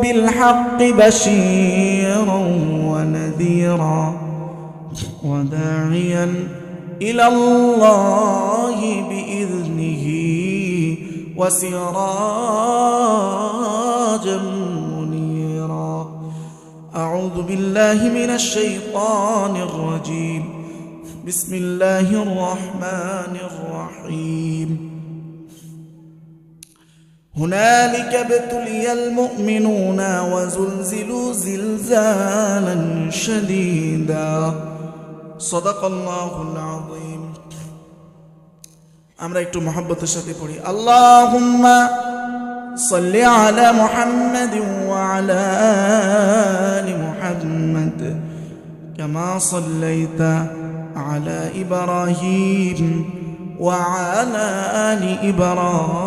بالحق بشيرا ونذيرا وداعيا إلى الله بإذنه وسراجا منيرا. أعوذ بالله من الشيطان الرجيم. بسم الله الرحمن الرحيم. هنالك ابتلي المؤمنون وزلزلوا زلزالا شديدا صدق الله العظيم আমরা একটু মহব্বতের সাথে পড়ি আল্লাহুম্মা সাল্লি আলা মুহাম্মাদ ওয়া আলা আলি মুহাম্মাদ كما صليت على ابراهيم وعلى ال ابراهيم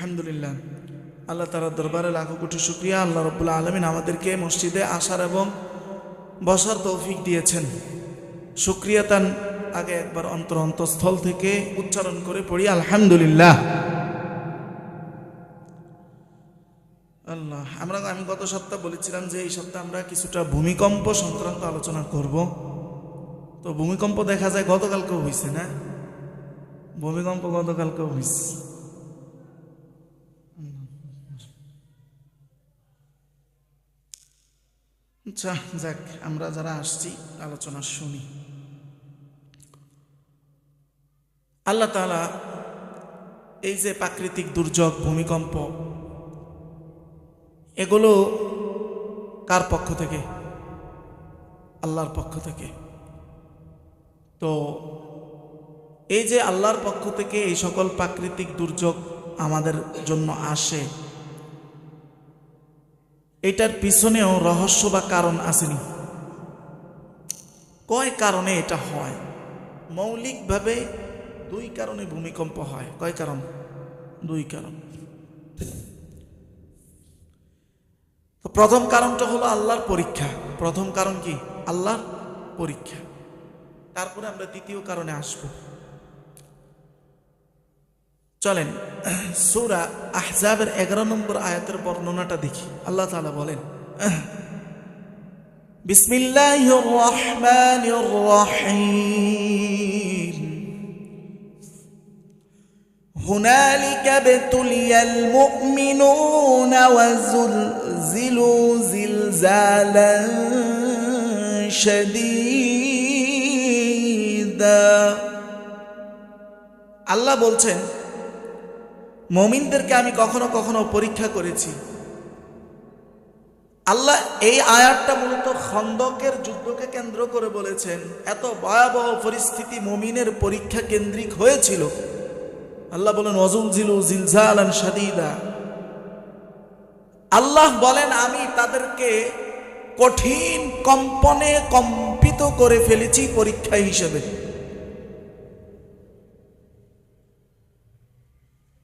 আলহামদুলিল্লাহ। আল্লাহ তালা দরবারে লাখো কোটি শুক্রিয়া। আল্লাহ রবুল্লা আলমিন আমাদেরকে মসজিদে আসার এবং বসার তৌফিক দিয়েছেন। শুক্রিয়া তান আগে একবার অন্তর অন্তঃস্থল থেকে উচ্চারণ করে পড়ি, আলহামদুলিল্লাহ। আল্লাহ, আমরা আমি গত সপ্তাহ বলেছিলাম যে এই সপ্তাহে আমরা কিছুটা ভূমিকম্প সংক্রান্ত আলোচনা করব। তো ভূমিকম্প দেখা যায় গতকালকেও হয়েছে না? ভূমিকম্প গতকালকেও হয়েছে আচ্ছা যাক, আমরা যারা আসছি, আলোচনা শুনি। আল্লাহ তালা এই যে প্রাকৃতিক দুর্যোগ, ভূমিকম্প, এগুলো কার পক্ষ থেকে? আল্লাহর পক্ষ থেকে। তো এই যে আল্লাহর পক্ষ থেকে এই সকল প্রাকৃতিক দুর্যোগ আমাদের জন্য আসে এটার পিছনেও রহস্য বা কারণ আসেনি। কয় কারণে এটা হয়? মৌলিকভাবে দুই কারণে ভূমিকম্প হয়। কয় কারণ? দুই কারণ। প্রথম কারণটা হলো আল্লাহর পরীক্ষা। প্রথম কারণ কি? আল্লাহর পরীক্ষা। তারপরে আমরা দ্বিতীয় কারণে আসব। চলেন সৌরা আহজাবের এগারো নম্বর আয়াতের বর্ণনাটা দেখি আল্লাহ তালা বলেন বিসমিল্লাহ রহমান রহিম هنالك ابتلي المؤمنون وزلزلوا زلزالا شديدا আল্লাহ বলছেন মমিনদেরকে আমি কখনো কখনো পরীক্ষা করেছি। আল্লাহ এই আয়াতটা মূলত খন্দকের যুদ্ধকে কেন্দ্র করে বলেছেন, এত ভয়াবহ পরিস্থিতি মমিনের পরীক্ষা কেন্দ্রিক হয়েছিল। আল্লাহ বলেন অজুল জিলু জিলজালান সাদিদা আল্লাহ বলেন, আমি তাদেরকে কঠিন কম্পনে কম্পিত করে ফেলেছি পরীক্ষা হিসেবে।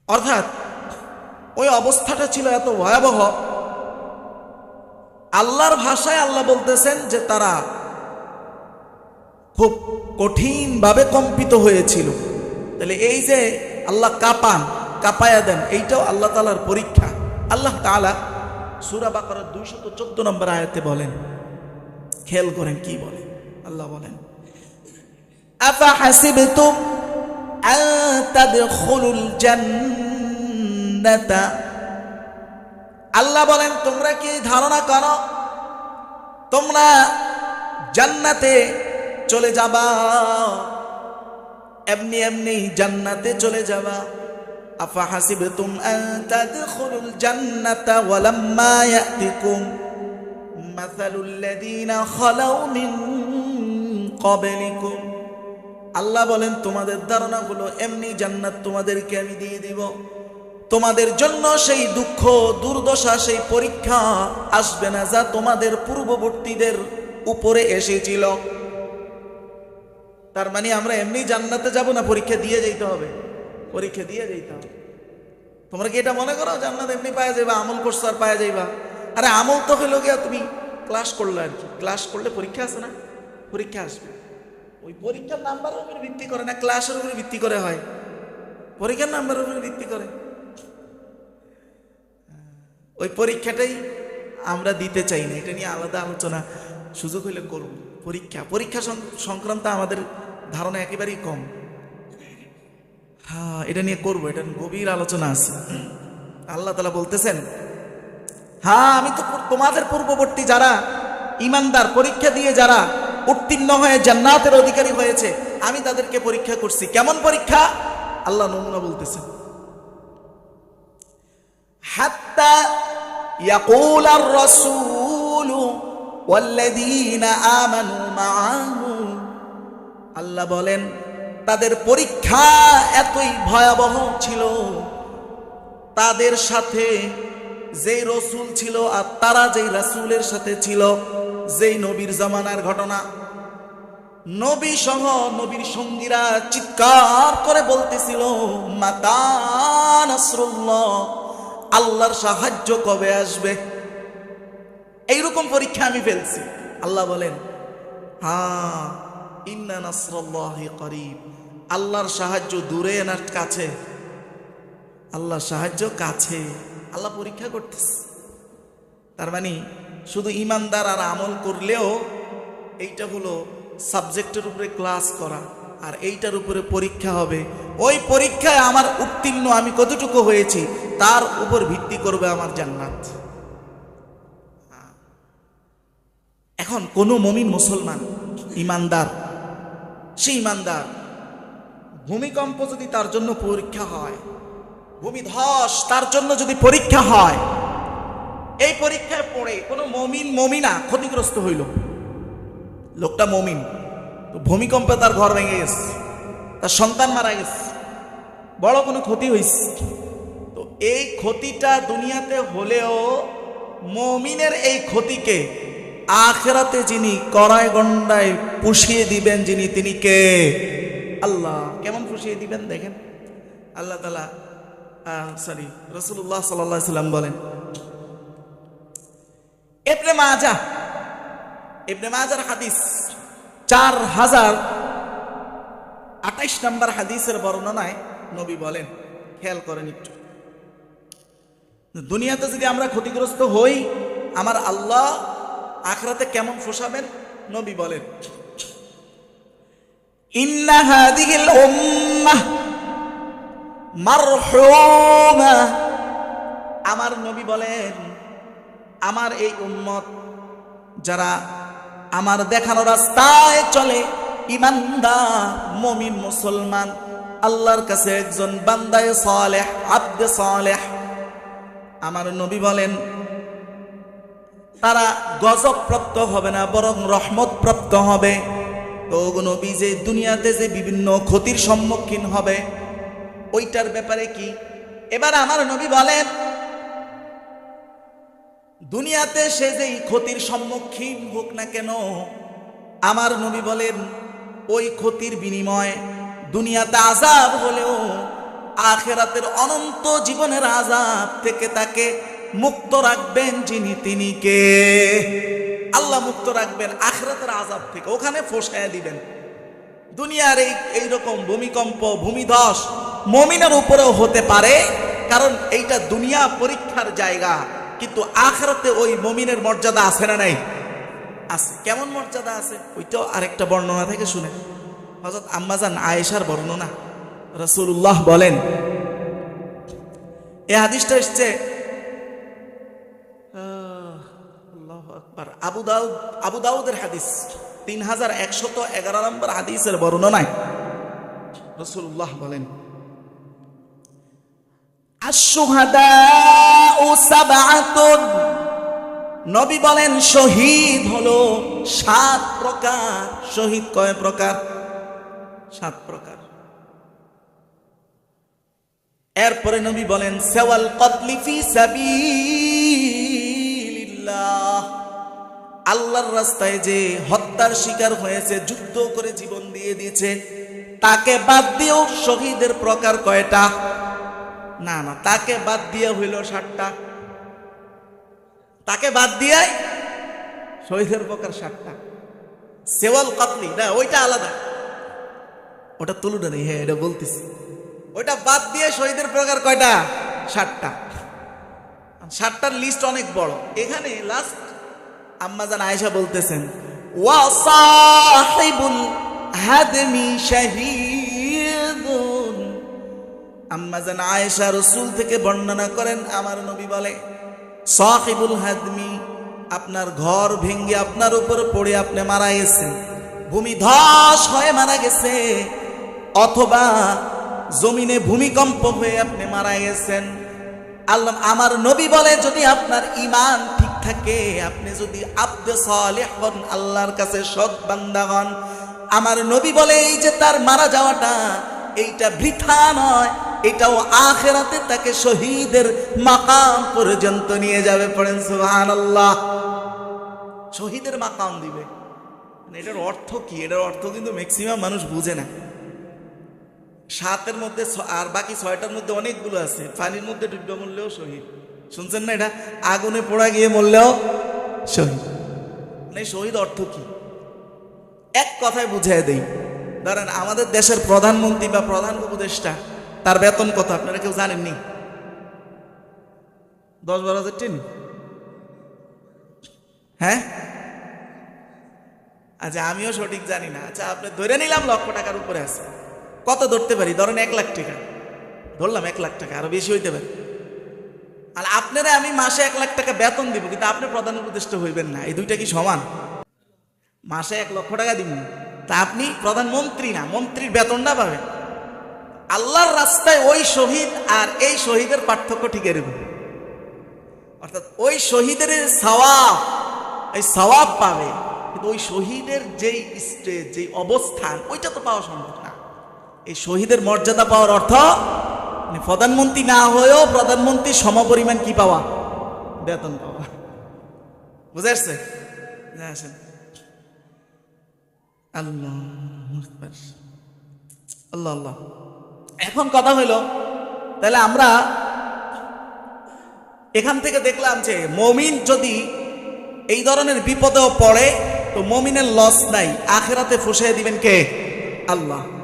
অর্থাৎ ওই অবস্থাটা ছিল এত ভয়াবহ। আল্লাহর ভাষায় আল্লাহ বলতেছেন যে তারা খুব কঠিনভাবে কম্পিত হয়েছিল। তাহলে এই যে আল্লাহ কাপান কাপায়া দেন, এইটাও আল্লাহ তালার পরীক্ষা। আল্লাহ তালা সুরা বাকরার দুইশত চোদ্দ নম্বর আয়াতে বলেন, খেয়াল করেন কি বলে। আল্লাহ বলেন, আফা হাসিবতুম আন তাদখুলুল জান্নাতা। আল্লাহ বলেন, তোমরা কি ধারণা করো? তোমরা জান্নাতে চলে যাবা, এমনি এমনি জান্নাতে চলে যাবা। আফা হাসিবতুম আন তাদখুলুল জান্নাতা ওয়ালাম্মা ইয়াতিকুম মাসালুল লাযীনা খালাউ মিন ক্বাবলিকুম। আল্লাহ বলেন, তোমাদের ধারণা হলো এমনি জান্নাত তোমাদেরকে আমি দিয়ে দিব। তোমাদের জন্য সেই দুঃখ, দুর্দশা, সেই পরীক্ষা আসবে না যা তোমাদের পূর্ববর্তীদের উপরে এসেছিল। তার মানে আমরা এমনি জান্নাতে যাব না, পরীক্ষা দিয়ে যেতে হবে। পরীক্ষা দিয়ে যেতে হবে। তোমরা কি এটা মনে করো, জান্নাত এমনি পাওয়া যাইবা, আমল করছ আর পাওয়া যাইবা? আরে আমল তো হইল গিয়া তুমি ক্লাস করলে আর কি। ক্লাস করলে পরীক্ষা আছে না? পরীক্ষা আসবে। ওই পরীক্ষার নাম্বারের উপরে ভিত্তি করে না ক্লাসের উপরে ভিত্তি করে হয়। পরীক্ষার নাম্বারের উপরে ভিত্তি করে। ওই পরীক্ষাটাই আমরা দিতে চাই না, এটা নিয়ে আলাদা আলোচনা সুযোগ হইলে করব। পরীক্ষা পরীক্ষা সংক্রান্ত আমাদের ধারণা একেবারেই কম। হ্যাঁ এটা নিয়ে করব, এটা গভীর আলোচনা আছে। আল্লাহ তালা বলতেছেন হ্যাঁ আমি তো তোমাদের পূর্ববর্তী যারা ইমানদার, পরীক্ষা দিয়ে যারা উত্তীর্ণ হয়ে জান্নাতের অধিকারী হয়েছে আমি তাদেরকে পরীক্ষা করছি কেমন পরীক্ষা আল্লাহ নমুনা বলতেছেন حتى يقول الرسول والذين آمنوا معه আল্লাহ বলেন তাদের পরীক্ষা এতই ভয়াবহ ছিল তাদের সাথে যেই রসুল ছিল আর তারা যেই রাসূলের সাথে ছিল যেই নবীর জামানার ঘটনা। নবী সহ নবীর সঙ্গীরা চিৎকার করে বলতেছিল আল্লাহর সাহায্য কবে আসবে? এইরকম পরীক্ষা আমি ফেলছি। আল্লাহ বলেন হ্যাঁ করিব। আল্লাহর সাহায্য দূরে না কাছে? আল্লাহর সাহায্য কাছে। আল্লাহ পরীক্ষা করতেছে। তার মানে শুধু ইমানদার আর আমল করলেও এইটা হলো সাবজেক্টের উপরে ক্লাস করা, আর এইটার উপরে পরীক্ষা হবে। ওই পরীক্ষায় আমার উত্তীর্ণ আমি কতটুকু হয়েছি, তার উপর ভিত্তি করবে আমার জান্নাত। এখন কোন মমিন মুসলমান, ইমানদার, সে ইমানদার, ভূমিকম্প যদি তার জন্য পরীক্ষা হয়, ভূমিধস তার জন্য যদি পরীক্ষা হয় এই পরীক্ষায় পড়ে কোনো মমিন মমিনা ক্ষতিগ্রস্ত হইল। লোকটা মমিন। তো ভূমিকম্পে তার ঘর ভেঙে গেছে। তার সন্তান মারা গেছে। বড় কোনো ক্ষতি হয়েছে তো এই ক্ষতিটা দুনিয়াতে হলেও মমিনের এই ক্ষতিকে আখেরাতে যিনি কড়ায় গন্ডায় পুষিয়ে দিবেন, যিনি তিনি কে? আল্লাহ। কেমন পুষিয়ে দিবেন দেখেন? আল্লাহ তালা সরি রসুল্লাহ সাল্লাহ সাল্লাম বলেন এবনে মাজা এবনে মাজার হাদিস, চার হাজার আঠাইশ নম্বর হাদিসের বর্ণনায় নবী বলেন, খেয়াল করেন একটু। দুনিয়াতে যদি আমরা ক্ষতিগ্রস্ত হই, আমার আল্লাহ আখরাতে কেমন ফোসাবেন? নবী বলেন আমার নবী বলেন আমার এই উম্মত, যারা আমার দেখানো রাস্তায় চলে, ইমানদার, মমিন, মুসলমান, আল্লাহর কাছে একজন বান্দায় সালেহ, আব্দে সালেহ। আমার নবী বলেন, তারা গজব প্রাপ্ত হবে না, বরং রহমত প্রাপ্ত হবে তো নবী, যে দুনিয়াতে যে বিভিন্ন ক্ষতির সম্মুখীন হবে, ওইটার ব্যাপারে কি? এবার আমার নবী বলেন দুনিয়াতে সে যেই ক্ষতির সম্মুখীন হোক না কেন, আমার নবী বলেন, ওই ক্ষতির বিনিময় দুনিয়াতে আজাব হলেও আখেরাতের অনন্ত জীবনের আজাব থেকে তাকে মুক্ত রাখবেন যিনি তিনি কে? আল্লাহ মুক্ত রাখবেন আখেরাতের আজাব থেকে, ওখানে ফোসায় দিবেন। দুনিয়ার এই এইরকম ভূমিকম্প, ভূমিধস মমিনের উপরেও হতে পারে, কারণ এইটা দুনিয়া পরীক্ষার জায়গা। কিন্তু আখরাতে ওই মমিনের মর্যাদা আছে না নাই? আছে। কেমন মর্যাদা আছে? ওইটাও আরেকটা বর্ণনা থেকে শুনে। হজরত আম্মাজান আয়েশার বর্ণনা। রসুল্লাহ বলেন, এ হাদিসটা এসছে আবু দাউদ, আবু দাউদের হাদিস। তিন হাজার একশত এগারো নম্বর হাদিসের বর্ণনায় রসুল্লাহ বলেন নবী বলেন, শহীদ হলো সাত প্রকার। শহীদ কয় প্রকার? সাত প্রকার। এরপরে নবী বলেন, সেওয়াল কতলি ফি সাবিলিল্লাহ। আল্লাহর রাস্তায় যে হত্যার শিকার হয়েছে, যুদ্ধ করে জীবন দিয়ে দিয়েছে, তাকে বাদ দিয়েও শহীদের প্রকার কয়টা? না না, তাকে বাদ দিয়ে হইল ষাটটা তাকে বাদ দিয়ে শহীদের প্রকার ষাটটা সেওয়াল কাতলি না, ওইটা আলাদা। ওটা তুলুটা নেই হ্যাঁ এটা বলতেছি। ওইটা বাদ দিয়ে শহীদের প্রকার কয়টা? ষাটটা ষাটটার লিস্ট অনেক বড়। এখানে লাস্ট আম্মাজান আয়েশা বলতেছেন, ওয়া সাহিবুল হাদমি শাহীদুন আম্মাজান আয়েশা রসুল থেকে বর্ণনা করেন, আমার নবী বলে, সাহিবুল হাদমি, আপনার ঘর ভেঙ্গে আপনার উপর পড়ে আপনি মারা গেছেন। ভূমি ধস হয়ে মারা গেছে, অথবা জমিনে ভূমিকম্প হয়ে আপনি মারা গেছেন। আল্লাহ, আমার নবী বলে, যদি আপনার ইমান ঠিক থাকে, আপনি যদি আব্দে সালেহ হন, আল্লাহর কাছে সৎ বান্দা হন। আমার নবী বলে, এই যে তার মারা যাওয়াটা, এইটা বৃথা নয় এটাও আখেরাতে তাকে শহীদের মাকাম পর্যন্ত নিয়ে যাবে, পড়েন সুহান আল্লাহ শহীদের মাকাম দিবে। মানে এটার অর্থ কি? এটার অর্থ কিন্তু ম্যাক্সিমাম মানুষ বুঝে না। সাতের মধ্যে আর বাকি ছয়টার মধ্যে অনেকগুলো আছে। পানির মধ্যে ডুববে মরলেও শহীদ। শুনছেন না এটা? আগুনে পোড়া গিয়ে মরলেও শহীদ। মানে শহীদ অর্থ কি? এক কথায় বুঝিয়ে দেই। ধরেন আমাদের দেশের প্রধানমন্ত্রী বা প্রধান উপদেষ্টা তার বেতন কত? আপনারা কেউ জানেননি? দশ বারো হাজার টেন? হ্যাঁ? আচ্ছা আমিও সঠিক জানি না। আচ্ছা আপনি ধরে নিলাম লক্ষ টাকার উপরে আছে। কত ধরতে পারি? ধরেন এক লাখ টাকা। ধরলাম এক লাখ টাকা আরও বেশি হইতে পারে। আর আপনারা আমি মাসে এক লাখ টাকা বেতন দিব কিন্তু আপনি প্রধান উপদেষ্টা হইবেন না। এই দুইটা কি সমান? মাসে এক লক্ষ টাকা দিব। তা আপনি প্রধানমন্ত্রী না মন্ত্রীর বেতনটা পাবেন। আল্লাহর রাস্তায় ওই শহীদ আর এই শহীদের পার্থক্য ঠিক এরকম। অর্থাৎ ওই শহীদের সওয়াব, এই সওয়াব পাবে, কিন্তু ওই শহীদের যেই স্টেজ যেই অবস্থান, ওইটা তো পাওয়া সম্ভব না। এই শহীদের মর্যাদা পাওয়ার অর্থ মানে প্রধানমন্ত্রী না হয়েও প্রধানমন্ত্রী সমপরিমাণ কি পাওয়া? বেতন পাওয়া। বুঝে আসছে? আল্লাহ। আল্লাহ আল্লাহ। এখন কথা হইল তাহলে আমরা এখান থেকে দেখলাম যে মমিন যদি এই ধরনের বিপদেও পড়ে, তো মমিনের লস নাই, আখেরাতে ফুসাই দিবেন কে? আল্লাহ।